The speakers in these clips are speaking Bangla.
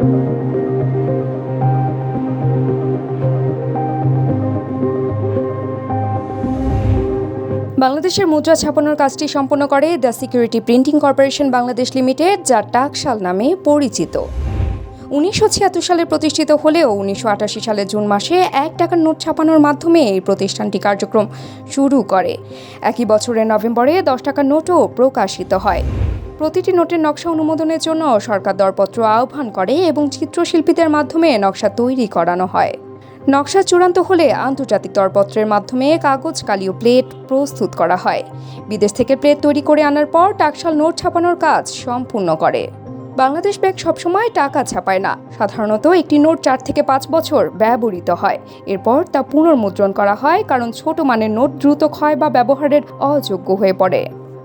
বাংলাদেশের মুদ্রা ছাপানোর কাজটি সম্পন্ন করে the security printing corporation Bangladesh limited যা টাকশাল নামে পরিচিত। উনিশশো ছিয়াত্তর সালে প্রতিষ্ঠিত হলেও উনিশশো আটাশি সালের জুন মাসে এক টাকার নোট ছাপানোর মাধ্যমে এই প্রতিষ্ঠানটি কার্যক্রম শুরু করে। একই বছরের নভেম্বরে দশ টাকার নোটও প্রকাশিত হয়। প্রতিটি নোটের নকশা অনুমোদনের জন্য সরকার দরপত্র আহ্বান করে এবং চিত্রশিল্পীদের মাধ্যমে নকশা তৈরি করানো হয়। নকশা চূড়ান্ত হলে আন্তর্জাতিক দরপত্রের মাধ্যমে কাগজ কালীয় প্লেট প্রস্তুত করা হয়। বিদেশ থেকে প্লেট তৈরি করে আনার পর টাকশাল নোট ছাপানোর কাজ সম্পূর্ণ করে। বাংলাদেশ ব্যাংক সবসময় টাকা ছাপায় না। সাধারণত একটি নোট চার থেকে পাঁচ বছর ব্যবহৃত হয়। এরপর তা পুনর্মুদ্রণ করা হয় কারণ ছোট মানের নোট দ্রুত ক্ষয় বা ব্যবহারের অযোগ্য হয়ে পড়ে।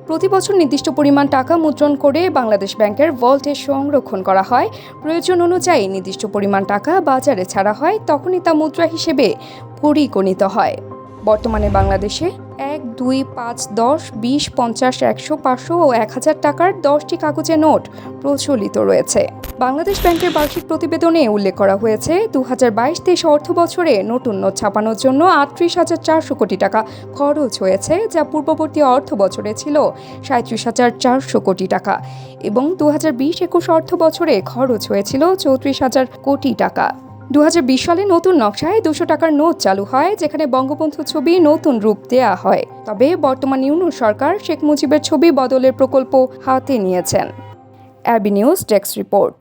প্রতি বছর নির্দিষ্ট পরিমাণ টাকা মুদ্রণ করে বাংলাদেশ ব্যাংকের ভল্টে সংরক্ষণ করা হয়। প্রয়োজন অনুযায়ী নির্দিষ্ট পরিমাণ টাকা বাজারে ছাড়া হয়, তখনই তা মুদ্রা হিসেবে পরিগণিত হয়। বর্তমানে বাংলাদেশে এক, দুই, পাঁচ, দশ, বিশ, পঞ্চাশ, একশো, পাঁচশো ও এক হাজার টাকার দশটি কাগজে নোট প্রচলিত রয়েছে। বাংলাদেশ ব্যাংকের বার্ষিক প্রতিবেদনে উল্লেখ করা হয়েছে দু হাজার বাইশ তেইশ অর্থ বছরে নতুন নোট ছাপানোর জন্য আটত্রিশ হাজার চারশো কোটি টাকা খরচ হয়েছে, যা পূর্ববর্তী অর্থ বছরে ছিল সাঁত্রিশ হাজার চারশো কোটি টাকা এবং দু হাজার বিশ একুশ অর্থ বছরে খরচ হয়েছিল চৌত্রিশ হাজার কোটি টাকা। দু হাজার বিশ সালে নতুন নকশায় দুশো টাকার নোট চালু হয়, যেখানে বঙ্গবন্ধু ছবি নতুন রূপ দেয়া হয়। তবে বর্তমান ইউনুর সরকার শেখ মুজিবের ছবি বদলের প্রকল্প হাতে নিয়েছেন। অ্যাবি নিউজ ডেস্ক রিপোর্ট।